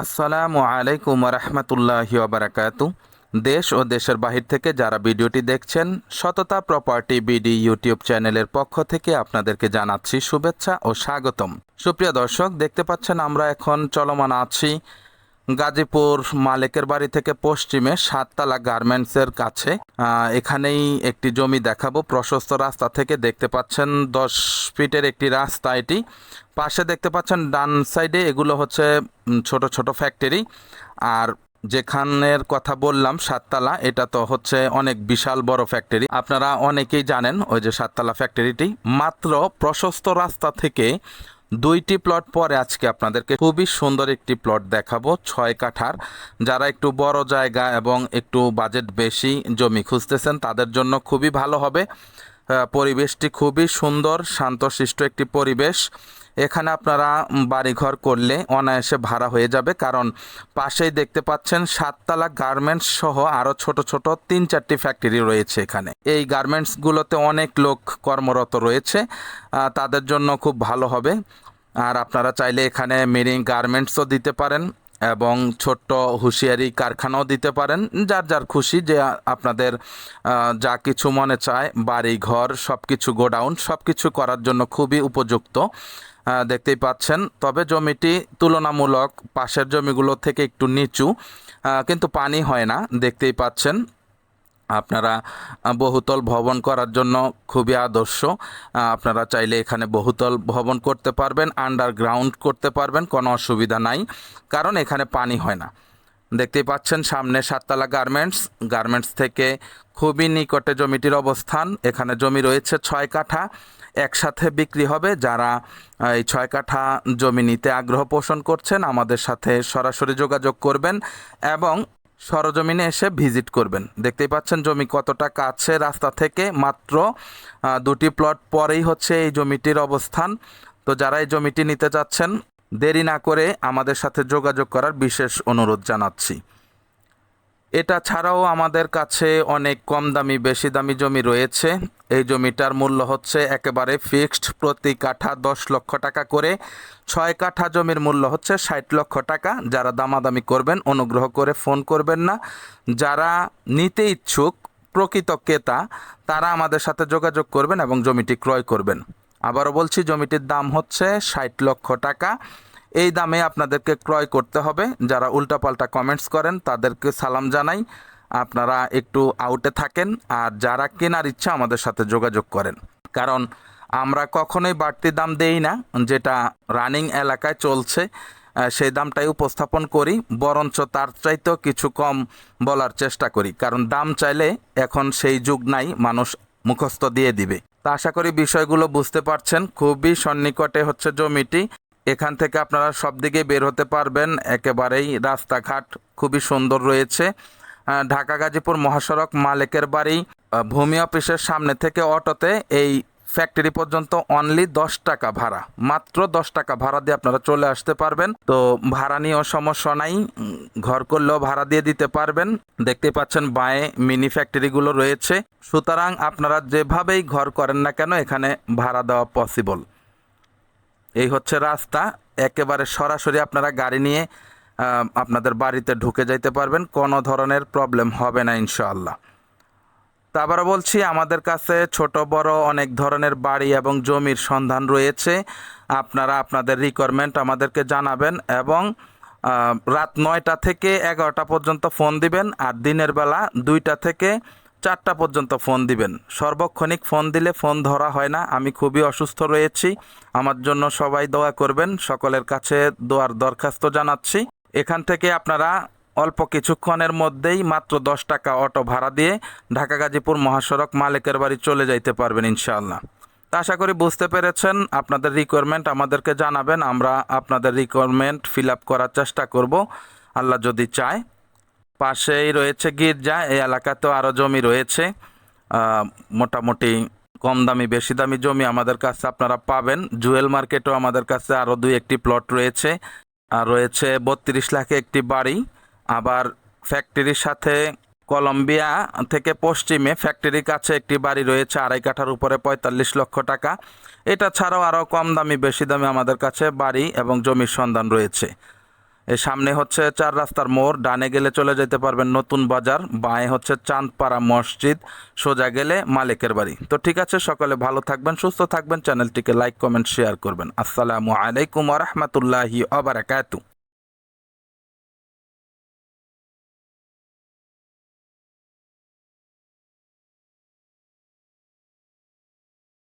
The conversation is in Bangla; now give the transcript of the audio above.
আসসালামু আলাইকুম রহমতুল্লাহি বারাকাতু দেশ ও দেশের বাহির থেকে যারা ভিডিওটি দেখছেন, সততা প্রপার্টি বিডি ইউটিউব চ্যানেলের পক্ষ থেকে আপনাদেরকে জানাচ্ছি শুভেচ্ছা ও স্বাগতম। সুপ্রিয় দর্শক, দেখতে পাচ্ছেন আমরা এখন চলমান আছি গাজীপুর মালিকের বাড়ি থেকে পশ্চিমে সাততলা গার্মেন্টসের কাছে এখানেই একটি জমি দেখাবো। প্রশস্ত রাস্তা থেকে দেখতে পাচ্ছেন দশ ফিটের একটি রাস্তা এটি। পাশে দেখতে পাচ্ছেন ডান সাইডে এগুলো হচ্ছে ছোট ছোট ফ্যাক্টরি। আর যেখানের কথা বললাম সাততলা, এটা তো হচ্ছে অনেক বিশাল বড় ফ্যাক্টরি। আপনারা অনেকেই জানেন ওই যে সাততলা ফ্যাক্টরিটি। মাত্র প্রশস্ত রাস্তা থেকে দুইটি প্লট পরে আজকে আপনাদেরকে খুবই সুন্দর একটি প্লট দেখাবো, ছয় কাঠার। যারা একটু বড় জায়গা এবং একটু বাজেট বেশি জমি খুঁজতেছেন, তাদের জন্য খুবই ভালো হবে। পরিবেশটি খুবই সুন্দর, শান্তশিষ্ট একটি পরিবেশ। এখানে আপনারা বাড়িঘর করলে অনায়াসে ভাড়া হয়ে যাবে, কারণ পাশেই দেখতে পাচ্ছেন সাততলা গার্মেন্টস সহ আরও ছোট ছোট তিন চারটি ফ্যাক্টরি রয়েছে এখানে। এই গার্মেন্টসগুলোতে অনেক লোক কর্মরত রয়েছে তাদের জন্য খুব ভালো হবে। আর আপনারা চাইলে এখানে মেরিং গার্মেন্টসও দিতে পারেন। এবং ছোট্ট হুঁশিয়ারি কারখানাও দিতে পারেন। যার যার খুশি যে আপনাদের যা কিছু মনে চায়, বাড়ি, ঘর সব কিছু গোডাউন সব কিছু করার জন্য খুবই উপযুক্ত দেখতেই পাচ্ছেন। তবে জমিটি তুলনামূলক পাশের জমিগুলো থেকে একটু নিচু কিন্তু পানি হয় না, দেখতেই পাচ্ছেন। আপনারা বহুতল ভবন করার জন্য খুবই আদর্শ। আপনারা চাইলে এখানে বহুতল ভবন করতে পারবেন আন্ডারগ্রাউন্ড করতে পারবেন, কোনো অসুবিধা নাই, কারণ এখানে পানি হয় না। দেখতেই পাচ্ছেন সামনে সাততলা গার্মেন্টস গার্মেন্টস থেকে খুবই নিকটে জমিটির অবস্থান, এখানে জমি রয়েছে ছয় কাঠা, একসাথে বিক্রি হবে, যারা এই ছয় কাঠা জমি নিতে আগ্রহ পোষণ করছেন, আমাদের সাথে সরাসরি যোগাযোগ করবেন এবং সরজমিনে এসে ভিজিট করবেন। দেখতেই পাচ্ছেন জমি কতটা কাছে, রাস্তা থেকে মাত্র দুটি প্লট পরেই হচ্ছে এই জমিটির অবস্থান। তো যারা এই জমিটি নিতে চাচ্ছেন, দেরি না করে আমাদের সাথে যোগাযোগ করার বিশেষ অনুরোধ জানাচ্ছি। এটা ছাড়াও আমাদের কাছে অনেক কম দামি, বেশি দামি জমি রয়েছে। এই জমিটার মূল্য হচ্ছে একেবারে ফিক্সড প্রতি কাঠা দশ লক্ষ টাকা করে। ছয় কাঠা জমির মূল্য হচ্ছে ষাট লক্ষ টাকা। যারা দামাদামি করবেন, অনুগ্রহ করে ফোন করবেন না। যারা নিতে ইচ্ছুক, প্রকৃত ক্রেতা, তারা আমাদের সাথে যোগাযোগ করবেন এবং জমিটি ক্রয় করবেন। আবারও বলছি, জমিটির দাম হচ্ছে ষাট লক্ষ টাকা। এই দামে আপনাদেরকে ক্রয় করতে হবে। যারা উল্টাপাল্টা কমেন্টস করেন, তাদেরকে সালাম জানাই। আপনারা একটু আউটে থাকেন আর যারা কেনার ইচ্ছা আমাদের সাথে যোগাযোগ করেন। কারণ আমরা কখনোই বাড়তি দাম দেই না, যেটা রানিং এলাকায় চলছে সেই দামটাই উপস্থাপন করি, বরঞ্চ তার চাইতেও কিছু কম বলার চেষ্টা করি। কারণ দাম চাইলে এখন সেই যুগ নাই, মানুষ মুখস্থ দিয়ে দিবে। তা আশা করি বিষয়গুলো বুঝতে পারছেন। খুবই সন্নিকটে হচ্ছে জমিটি। এখান থেকে আপনারা সব দিকে বের হতে পারবেন। একেবারেই রাস্তাঘাট খুবই সুন্দর রয়েছে। ঢাকা গাজীপুর মহাসড়ক মালিকের বাড়ি। ভূমি অফিসের সামনে থেকে অটোতে এই ফ্যাক্টরি পর্যন্ত অনলি দশ টাকা ভাড়া। মাত্র দশ টাকা ভাড়া দিয়ে আপনারা চলে আসতে পারবেন। তো ভাড়া নিয়েও সমস্যা নাই। ঘর করলেও ভাড়া দিয়ে দিতে পারবেন। দেখতে পাচ্ছেন বাঁয়ে মিনি ফ্যাক্টরিগুলো রয়েছে। সুতরাং আপনারা যেভাবেই ঘর করেন না কেন এখানে ভাড়া দেওয়া পসিবল এই হচ্ছে রাস্তা। একেবারে সরাসরি আপনারা গাড়ি নিয়ে আপনাদের বাড়িতে ঢুকে যাইতে পারবেন। কোনো ধরনের প্রবলেম হবে না ইনশাআল্লাহ। তা আবারও বলছি, আমাদের কাছে ছোট, বড় অনেক ধরনের বাড়ি এবং জমির সন্ধান রয়েছে। আপনারা আপনাদের রিকোয়ারমেন্ট আমাদেরকে জানাবেন এবং রাত নয়টা থেকে এগারোটা পর্যন্ত ফোন দিবেন। আর দিনের বেলা দুইটা থেকে চারটা পর্যন্ত ফোন দিবেন। সর্বক্ষণিক ফোন দিলে ফোন ধরা হয় না। আমি খুবই অসুস্থ রয়েছি। আমার জন্য সবাই দোয়া করবেন। সকলের কাছে দোয়ার দরখাস্ত জানাচ্ছি। এখান থেকে আপনারা অল্প কিছুক্ষণের মধ্যেই মাত্র দশ টাকা অটো ভাড়া দিয়ে ঢাকা গাজীপুর মহাসড়ক মালিকের বাড়ি চলে যাইতে পারবেন ইনশাআল্লাহ। আশা করি বুঝতে পেরেছেন। আপনাদের রিকোয়ারমেন্ট আমাদেরকে জানাবেন। আমরা আপনাদের রিকোয়ারমেন্ট ফিল আপ করার চেষ্টা করব। আল্লাহ যদি চায়। পাশেই রয়েছে গির্জা, এই এলাকাতেও আরও জমি রয়েছে। মোটামুটি কম দামি, বেশি দামি জমি আমাদের কাছে আপনারা পাবেন। জুয়েল মার্কেটও আমাদের কাছে আরও দুই একটি প্লট রয়েছে। আর রয়েছে বত্রিশ লাখে একটি বাড়ি, আবার ফ্যাক্টরির সাথে কলম্বিয়া থেকে পশ্চিমে ফ্যাক্টরির কাছে একটি বাড়ি রয়েছে, আড়াই কাঠার উপরে পঁয়তাল্লিশ লক্ষ টাকা। এটা ছাড়াও আরও কম দামি, বেশি দামি আমাদের কাছে বাড়ি এবং জমির সন্ধান রয়েছে। সামনে হচ্ছে চার রাস্তার মোড়, ডানে গেলে চলে যেতে পারবেন নতুন বাজার, বাঁয়ে হচ্ছে চাঁদপাড়া মসজিদ, সোজা গেলে মালিকের বাড়ি। তো ঠিক আছে, সকলে ভালো থাকবেন, সুস্থ থাকবেন, চ্যানেলটিকে লাইক, কমেন্ট, শেয়ার করবেন। আসসালামু আলাইকুম রহমতুল্লাহি আবরাকাতু